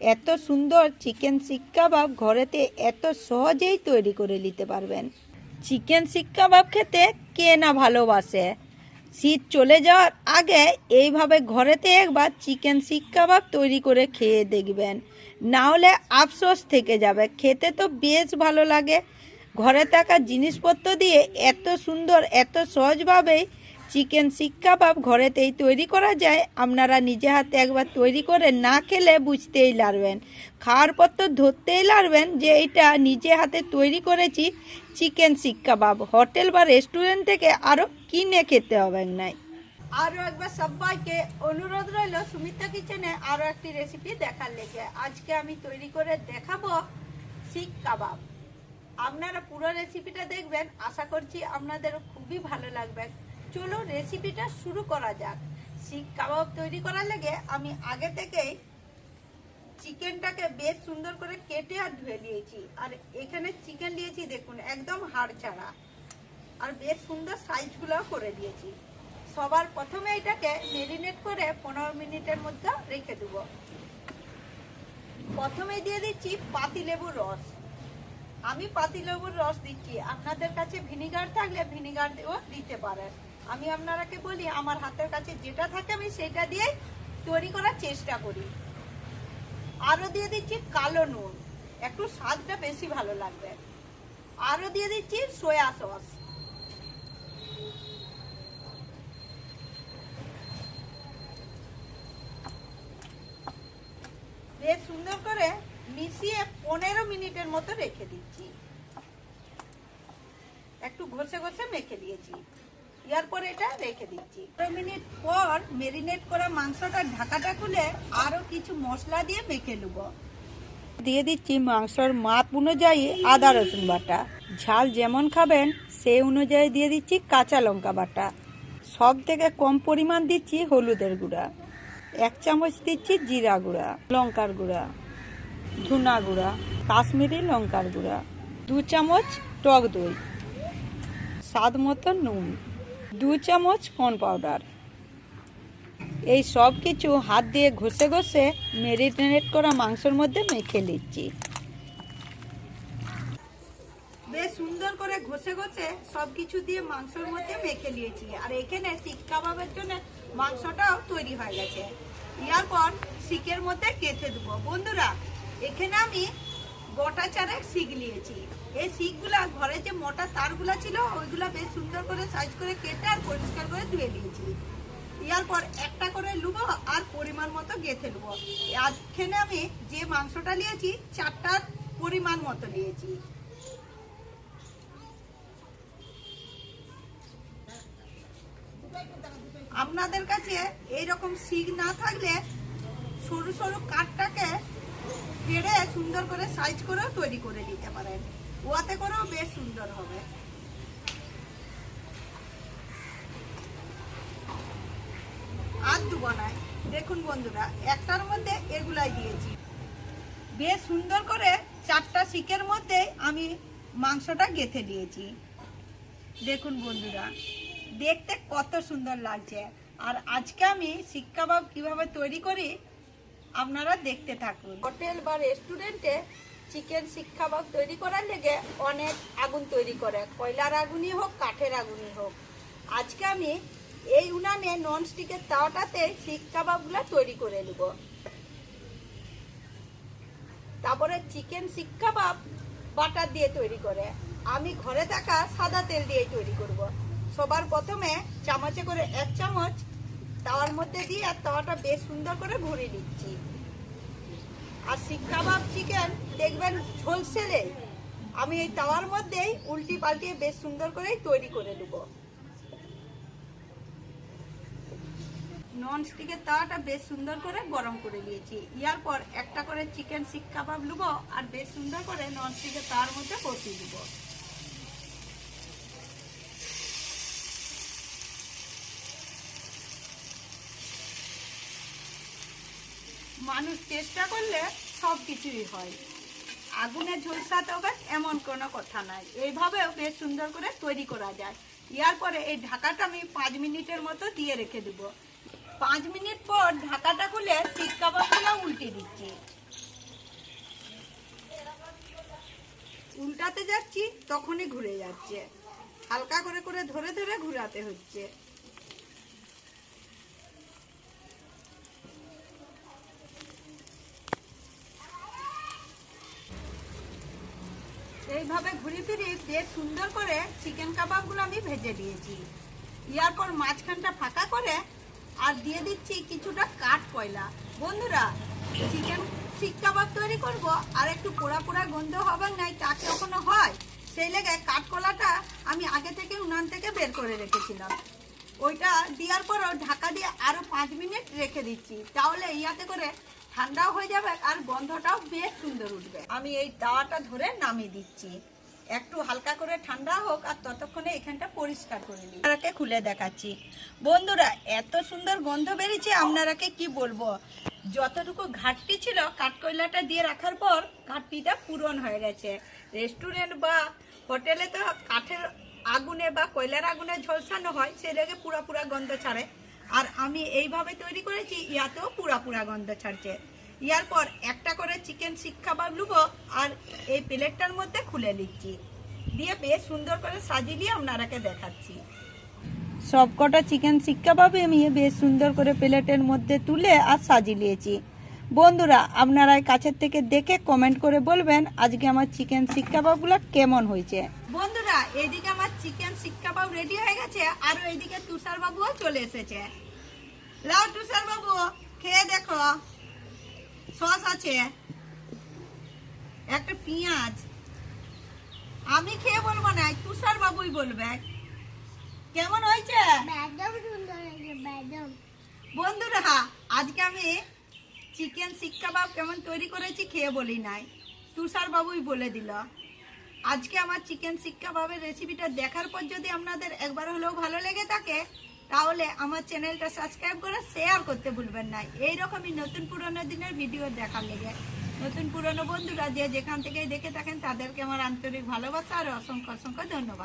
এত সুন্দর চিকেন শিক কাবাব ঘরেতে এত সহজেই তৈরি করে নিতে পারবেন। চিকেন শিক কাবাব খেতে কে না ভালোবাসে? শীত চলে যাওয়ার আগে এইভাবে ঘরেতে একবার চিকেন শিক কাবাব তৈরি করে খেয়ে দেখবেন। না হলে আফসোস থেকে যাবে। খেতে তো বেশ ভালো লাগে। ঘরে থাকা জিনিসপত্র দিয়ে এত সুন্দর, এত সহজভাবেই চিকেন শিক কাবাব ঘরেতেই তৈরি করা যায়। আপনারা নিজে হাতে একবার তৈরি করে না খেলে বুঝতেই পারবেন খাওয়ার পর তো ধরতেই পারবেন যে এটা নিজে হাতে তৈরি করেছি চিকেন শিক কাবাব। হোটেল বা রেস্টুরেন্ট থেকে আরও কিনে খেতে হবে নাই। আরও একবার সবাইকে অনুরোধ রইল সুমিতা কিচেনে আরও একটি রেসিপি দেখার লেগে। আজকে আমি তৈরি করে দেখাবো শিক কাবাব। আপনারা পুরো রেসিপিটা দেখবেন। আশা করছি আপনাদেরও খুবই ভালো লাগবে। চলুন রেসিপিটা শুরু করা যাক। শিক কাবাব তৈরি করার লেগে আমি আগে থেকেই চিকেনটাকে বেশ সুন্দর করে কেটে আর ধুয়ে নিয়েছি। আর এখানে চিকেন নিয়েছি দেখুন, একদম হাড় ছাড়া আর বেশ সুন্দর সাইজগুলোও করে দিয়েছি। সবার প্রথমে এটাকে মেরিনেট করে পনেরো মিনিটের মধ্যে রেখে দেবো। প্রথমে দিয়ে দিচ্ছি পাতিলেবুর রস। আমি পাতিলেবুর রস দিচ্ছি। আপনাদের কাছে ভিনিগার থাকলে ভিনিগার দিতে পারেন। আমি আপনারাকে বলি, আমার হাতের কাছে যেটা থাকে আমি সেটা দিয়ে তৈরি করার চেষ্টা করি। আরও দিয়ে দিচ্ছি কালো নুন। একটু স্বাদটা বেশি ভালো লাগবে। আরও দিয়ে দিচ্ছি সয়া সস। বেশ সুন্দর করে মিশিয়ে পনেরো মিনিটের মতো রেখে দিচ্ছি। একটু ঘষে ঘষে মেখে দিয়েছি। এরপর এটা রেখে দিচ্ছি। পনেরো মিনিট পর মেরিনেট করা মাংসটা ঢাকাটা খুলে আরও কিছু মশলা দিয়ে মেখে নেব। দিয়ে দিচ্ছি মাংসর মাপ অনুযায়ী আদা রসুন বাটা। ঝাল যেমন খাবেন, সেই অনুযায়ী দিয়ে দিচ্ছি কাঁচা লঙ্কা বাটা। সব থেকে কম পরিমাণ দিচ্ছি হলুদের গুঁড়া। এক চামচ দিচ্ছি জিরা গুঁড়া, লঙ্কার গুঁড়া, ধুনা গুঁড়া, কাশ্মীরি লঙ্কার গুঁড়া, দু চামচ টক দই, স্বাদ মতো নুন। দু চামচ কর্ন পাউডার এই সব কিছু হাত দিয়ে ঘষে ঘষে মেরিনেট করা মাংসের মধ্যে মেখে নিচ্ছি। বেশ সুন্দর করে ঘষে ঘষে সব কিছু দিয়ে মাংসের মধ্যে মেখে নিয়েছি। আর এখানে শিক কাবাবের জন্য মাংসটাও তৈরি হয়ে গেছে। এরপর শিকের মধ্যে কেটে দেবো। বন্ধুরা, এখানে আমি গোটা চারেক শিক নিয়েছি। এই শিকগুলা ঘরে যে মোটা তারগুলা ছিল, ওইগুলা বেশ সুন্দর করে সাইজ করে কেটে আর পরিষ্কার করে ধুয়ে নিয়েছি। এরপর একটা করে লুবো আর পরিমাণ মতো গেঁথে নেব এখানে আমি যে মাংসটা নিয়েছি, চারটার পরিমাণ মতো নিয়েছি। আপনাদের কাছে এইরকম শিক না থাকলে সরু সরু কাঠটাকে কেড়ে সুন্দর করে সাইজ করেও তৈরি করে দিতে পারেন। ওয়াতে করেও বেশ সুন্দর হবে। আর দুবো নাই। দেখুন বন্ধুরা, একটার মধ্যে এগুলাই দিয়েছি। বেশ সুন্দর করে চারটা শিকের মধ্যে আমি মাংসটা গেথে দিয়েছি। দেখুন বন্ধুরা, দেখতে কত সুন্দর লাগছে। আর আজকে আমি শিক কাবাব কীভাবে তৈরি করি আপনারা দেখতে থাকুন। হোটেল বা রেস্টুরেন্টে চিকেন শিক কাবাব তৈরি করার লেগে অনেক আগুন তৈরি করে। কয়লার আগুনই হোক, কাঠের আগুনই হোক। আজকে আমি এই উনানে নন স্টিকের তাওয়াটাতে শিক কাবাবগুলো তৈরি করে নেব। তারপরে চিকেন শিক কাবাব বাটার দিয়ে তৈরি করে। আমি ঘরে থাকা সাদা তেল দিয়ে তৈরি করব। সবার প্রথমে চামচে করে এক চামচ তাওয়ার মধ্যে দিয়ে আর তাওয়াটা বেশ সুন্দর করে ভরে নিচ্ছি। আর শিক কাবাব চিকেন দেখবেন ঝলসেলে আমি এই তাওয়ার মধ্যেই উল্টি পাল্টিয়ে বেশ সুন্দর করেই তৈরি করে নেব। নন স্টিকের তাওয়াটা বেশ সুন্দর করে গরম করে নিয়েছি। ইয়ার পর একটা করে চিকেন শিক কাবাব লুবো আর বেশ সুন্দর করে নন স্টিকের তাওয়ার মধ্যে বসিয়ে দিব। মানুষ চেষ্টা করলে সব কিছুই হয়। আগুনে ঝলসাতে হবে এমন কোনো কথা নাই। এইভাবেও বেশ সুন্দর করে তৈরি করা যায়। ইয়ার পরে এই ঢাকাটা আমি পাঁচ মিনিটের মতো দিয়ে রেখে দেব। পাঁচ মিনিট পর ঢাকাটা খুলে শীত কাবাবগুলো উল্টে দিচ্ছি। উল্টাতে যাচ্ছি, তখনই ঘুরে যাচ্ছে। হালকা করে করে ধরে ধরে ঘুরাতে হচ্ছে। এইভাবে ঘুরে ফিরি বেশ সুন্দর করে চিকেন কাবাবগুলো আমি ভেজে দিয়েছি ইয়ার পর মাঝখানটা ফাঁকা করে আর দিয়ে দিচ্ছি কিছুটা কাঠ কয়লা। বন্ধুরা চিকেন শিক কাবাব তৈরি করব আর একটু পোড়া পোড়া গন্ধ হবে নাই তা কখনো হয়? সেই লেগে কাঠকলাটা আমি আগে থেকে উনান থেকে বের করে রেখেছিলাম। ওইটা দেওয়ার পরও ঢাকা দিয়ে আরও পাঁচ মিনিট রেখে দিচ্ছি। তাহলে ইয়াতে করে ঠান্ডাও হয়ে যাবে আর গন্ধটাও বেশ সুন্দর উঠবে। আমি এই তাওয়াটা ধরে নামিয়ে দিচ্ছি। একটু হালকা করে ঠান্ডা হোক আর ততক্ষণে এখানটা পরিষ্কার করে নিই। খুলে দেখাচ্ছি। বন্ধুরা, এত সুন্দর গন্ধ বেরিয়েছে, আপনারাকে কি বলব? যতটুকু ঘাটতি ছিল, কাঠকয়লাটা দিয়ে রাখার পর ঘাটতিটা পূরণ হয়ে গেছে। রেস্টুরেন্ট বা হোটেলে তো কাঠের আগুনে বা কয়লার আগুনে ঝলসানো হয়, সেটাকে পুরা পুরা গন্ধ ছাড়ে। আর আমি এইভাবে তৈরি করেছি, ইয়াতেও পুরা পুরা গন্ধ ছাড়ছে। ইয়ার পর একটা করে চিকেন শিক্ষা বা লুবো আর এই প্লেটটার মধ্যে খুলে নিচ্ছি দিয়ে বেশ সুন্দর করে সাজিয়ে দিয়ে আপনারাকে দেখাচ্ছি। সবকটা চিকেন শিক্ষা পাবে আমি বেশ সুন্দর করে প্লেটের মধ্যে তুলে আর সাজিয়ে নিয়েছি। বন্ধুরা আপনারা কাছের থেকে দেখে কমেন্ট করে বলবেন আজকে আমার চিকেন শিক কাবাবগুলো কেমন হয়েছে। বন্ধুরা এইদিকে আমার চিকেন শিক কাবাব রেডি হয়ে গেছে আর এইদিকে তুষার বাবুও চলে এসেছে। লাও তুষার বাবু খেয়ে দেখো। সস আছে একটা পেঁয়াজ। আমি খেয়ে বলব না তুষার বাবুই বলবে। কেমন হয়েছে? একদম সুন্দর হয়েছে বন্ধুরা আজকে আমি চিকেন শিক কাবাব কেমন তৈরি করেছি খেয়ে বলি নাই। তুষার বাবুই বলে দিল। আজকে আমার চিকেন শিক কাবাবের রেসিপিটা দেখার পর যদি আপনাদের একবার হলেও ভালো লেগে থাকে, তাহলে আমার চ্যানেলটা সাবস্ক্রাইব করে শেয়ার করতে ভুলবেন না। এইরকমই নতুন পুরনো দিনের ভিডিও দেখার লেগে। নতুন পুরনো বন্ধুরা যে যেখান থেকে দেখে থাকেন, তাদেরকে আমার আন্তরিক ভালোবাসা আর অসংখ্য অসংখ্য ধন্যবাদ।